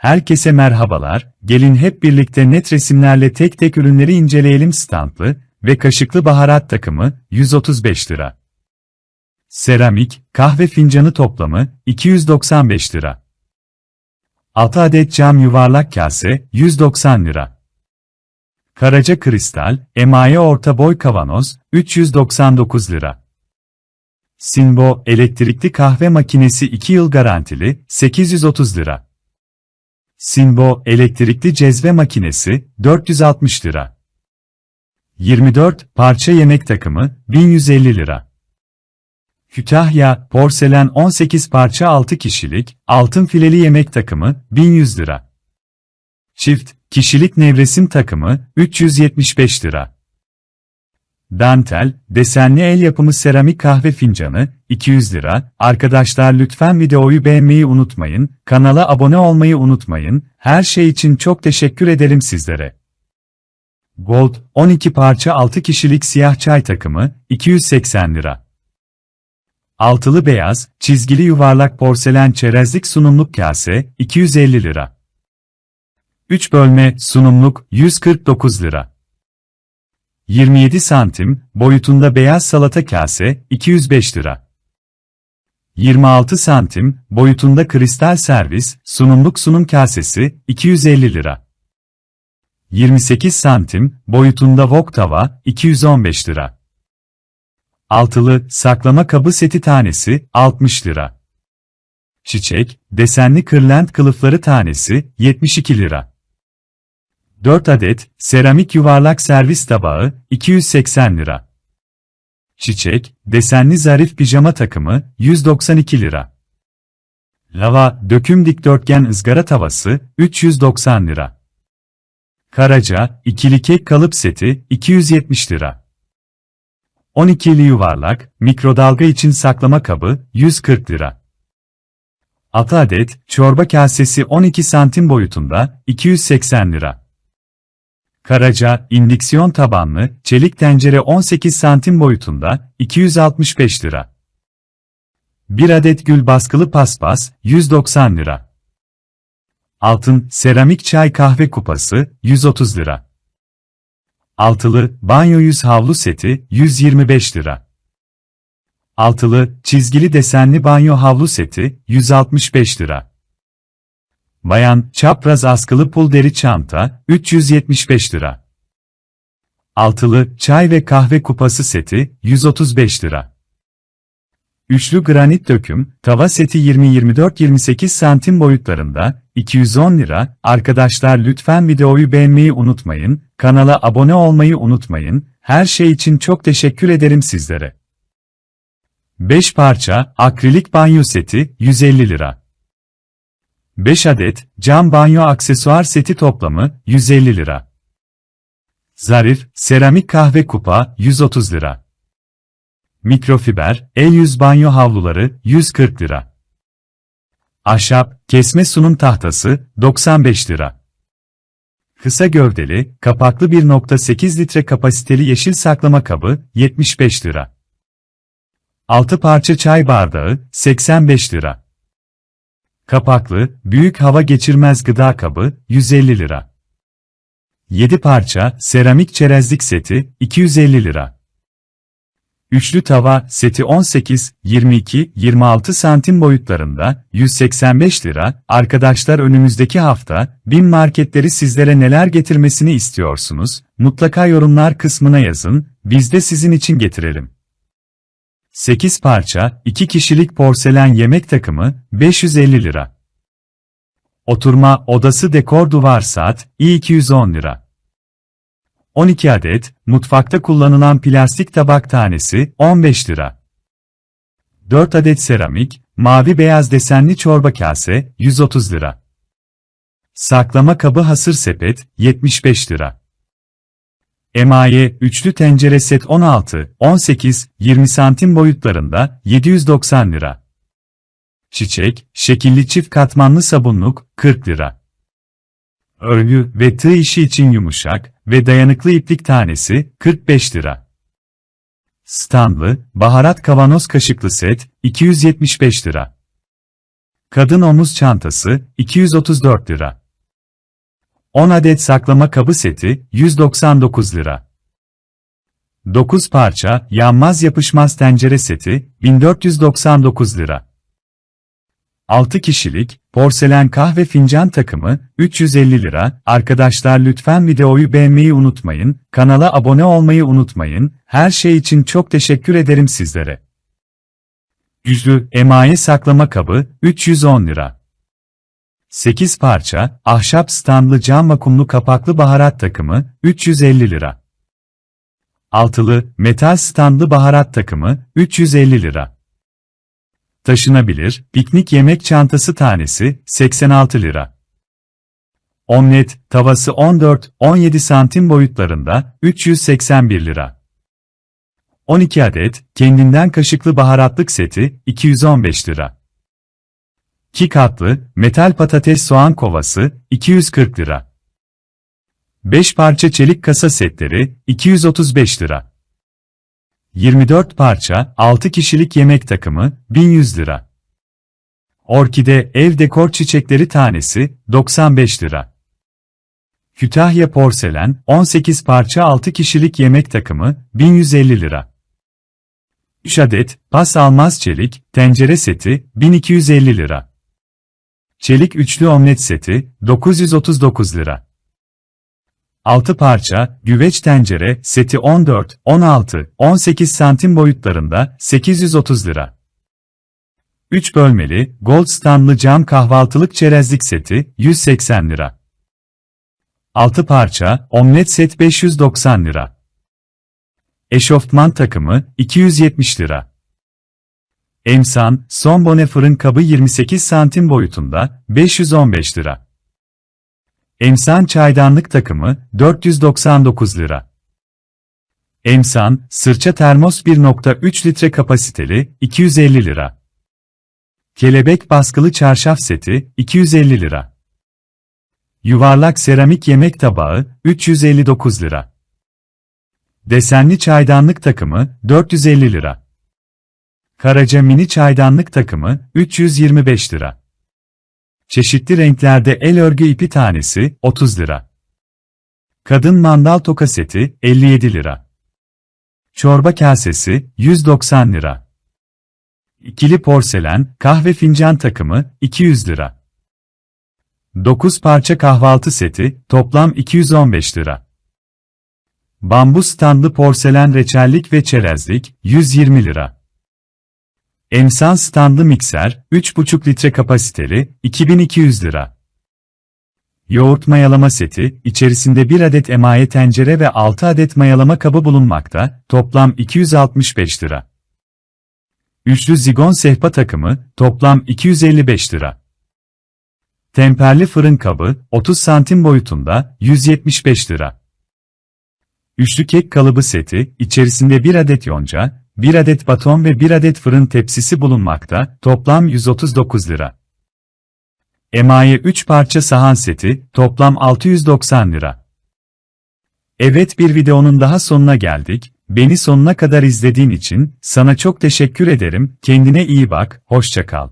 Herkese merhabalar, gelin hep birlikte net resimlerle tek tek ürünleri inceleyelim standlı ve kaşıklı baharat takımı 135 lira. Seramik, kahve fincanı toplamı 295 lira. 6 adet cam yuvarlak kase 190 lira. Karaca kristal, emaye orta boy kavanoz 399 lira. Sinbo elektrikli kahve makinesi 2 yıl garantili 830 lira. Sinbo elektrikli cezve makinesi 460 lira. 24 parça yemek takımı 1150 lira. Kütahya porselen 18 parça 6 kişilik altın fileli yemek takımı 1100 lira. Çift kişilik nevresim takımı 375 lira. Dantel, desenli el yapımı seramik kahve fincanı, 200 lira. Arkadaşlar lütfen videoyu beğenmeyi unutmayın, kanala abone olmayı unutmayın, her şey için çok teşekkür ederim sizlere. Gold, 12 parça 6 kişilik siyah çay takımı, 280 lira. Altılı beyaz, çizgili yuvarlak porselen çerezlik sunumluk kase, 250 lira. 3 bölme, sunumluk, 149 lira. 27 santim, boyutunda beyaz salata kase, 205 lira. 26 santim, boyutunda kristal servis, sunumluk sunum kasesi, 250 lira. 28 santim, boyutunda wok tava, 215 lira. Altılı, saklama kabı seti tanesi, 60 lira. Çiçek, desenli kırlent kılıfları tanesi, 72 lira. 4 adet, seramik yuvarlak servis tabağı, 280 lira. Çiçek, desenli zarif pijama takımı, 192 lira. Lava, döküm dikdörtgen ızgara tavası, 390 lira. Karaca, ikili kek kalıp seti, 270 lira. 12'li yuvarlak, mikrodalga için saklama kabı, 140 lira. 6 adet, çorba kasesi 12 santim boyutunda, 280 lira. Karaca, indiksiyon tabanlı, çelik tencere 18 santim boyutunda, 265 lira. 1 adet gül baskılı paspas, 190 lira. Altın, seramik çay kahve kupası, 130 lira. Altılı, banyo yüz havlu seti, 125 lira. Altılı, çizgili desenli banyo havlu seti, 165 lira. Bayan, çapraz askılı pul deri çanta, 375 lira. Altılı, çay ve kahve kupası seti, 135 lira. Üçlü granit döküm, tava seti 20-24-28 santim boyutlarında, 210 lira. Arkadaşlar lütfen videoyu beğenmeyi unutmayın, kanala abone olmayı unutmayın, her şey için çok teşekkür ederim sizlere. 5 parça, akrilik banyo seti, 150 lira. 5 adet, cam banyo aksesuar seti toplamı, 150 lira. Zarif, seramik kahve kupa, 130 lira. Mikrofiber, el yüz banyo havluları, 140 lira. Ahşap, kesme sunum tahtası, 95 lira. Kısa gövdeli, kapaklı 1.8 litre kapasiteli yeşil saklama kabı, 75 lira. 6 parça çay bardağı, 85 lira. Kapaklı, büyük hava geçirmez gıda kabı, 150 lira. 7 parça, seramik çerezlik seti, 250 lira. Üçlü tava seti 18, 22, 26 santim boyutlarında 185 lira. Arkadaşlar önümüzdeki hafta BİM marketleri sizlere neler getirmesini istiyorsunuz? Mutlaka yorumlar kısmına yazın. Biz de sizin için getirelim. 8 parça, 2 kişilik porselen yemek takımı 550 lira. Oturma odası dekor duvar saat i210 lira. 12 adet, mutfakta kullanılan plastik tabak tanesi, 15 lira. 4 adet seramik, mavi beyaz desenli çorba kase, 130 lira. Saklama kabı hasır sepet, 75 lira. Emaye, üçlü tencere set 16, 18, 20 santim boyutlarında, 790 lira. Çiçek, şekilli çift katmanlı sabunluk, 40 lira. Örgü ve tığ işi için yumuşak ve dayanıklı iplik tanesi 45 lira. Standlı, baharat kavanoz kaşıklı set 275 lira. Kadın omuz çantası, 234 lira. 10 adet saklama kabı seti, 199 lira. 9 parça, yanmaz yapışmaz tencere seti, 1499 lira. 6 kişilik, porselen kahve fincan takımı, 350 lira. Arkadaşlar lütfen videoyu beğenmeyi unutmayın, kanala abone olmayı unutmayın, her şey için çok teşekkür ederim sizlere. Yüzlü, emaye saklama kabı, 310 lira. 8 parça, ahşap standlı cam vakumlu kapaklı baharat takımı, 350 lira. Altılı, metal standlı baharat takımı, 350 lira. Taşınabilir, piknik yemek çantası tanesi, 86 lira. Omlet, tavası 14-17 santim boyutlarında, 381 lira. 12 adet, kendinden kaşıklı baharatlık seti, 215 lira. 2 katlı, metal patates soğan kovası, 240 lira. 5 parça çelik kasa setleri, 235 lira. 24 parça, 6 kişilik yemek takımı, 1100 lira. Orkide ev dekor çiçekleri tanesi, 95 lira. Kütahya porselen, 18 parça 6 kişilik yemek takımı, 1150 lira. 3 adet, pas almaz çelik, tencere seti, 1250 lira. Çelik üçlü omlet seti, 939 lira. 6 parça, güveç tencere, seti 14, 16, 18 santim boyutlarında, 830 lira. 3 bölmeli, gold standlı cam kahvaltılık çerezlik seti, 180 lira. 6 parça, omlet set 590 lira. Eşofman takımı, 270 lira. Emsan, son bone fırın kabı 28 santim boyutunda, 515 lira. Emsan çaydanlık takımı, 499 lira. Emsan, sırça termos 1.3 litre kapasiteli, 250 lira. Kelebek baskılı çarşaf seti, 250 lira. Yuvarlak seramik yemek tabağı, 359 lira. Desenli çaydanlık takımı, 450 lira. Karaca mini çaydanlık takımı, 325 lira. Çeşitli renklerde el örgü ipi tanesi, 30 lira. Kadın mandal toka seti, 57 lira. Çorba kasesi, 190 lira. İkili porselen, kahve fincan takımı, 200 lira. 9 parça kahvaltı seti, toplam 215 lira. Bambu standlı porselen reçellik ve çerezlik, 120 lira. Emsan standlı mikser, 3,5 litre kapasiteli, 2200 lira. Yoğurt mayalama seti, içerisinde 1 adet emaye tencere ve 6 adet mayalama kabı bulunmakta, toplam 265 lira. Üçlü zigon sehpa takımı, toplam 255 lira. Temperli fırın kabı, 30 santim boyutunda, 175 lira. Üçlü kek kalıbı seti, içerisinde 1 adet yonca, 1 adet baton ve 1 adet fırın tepsisi bulunmakta, toplam 139 lira. Emaye 3 parça sahan seti, toplam 690 lira. Evet bir videonun daha sonuna geldik, beni sonuna kadar izlediğin için, sana çok teşekkür ederim, kendine iyi bak, hoşça kal.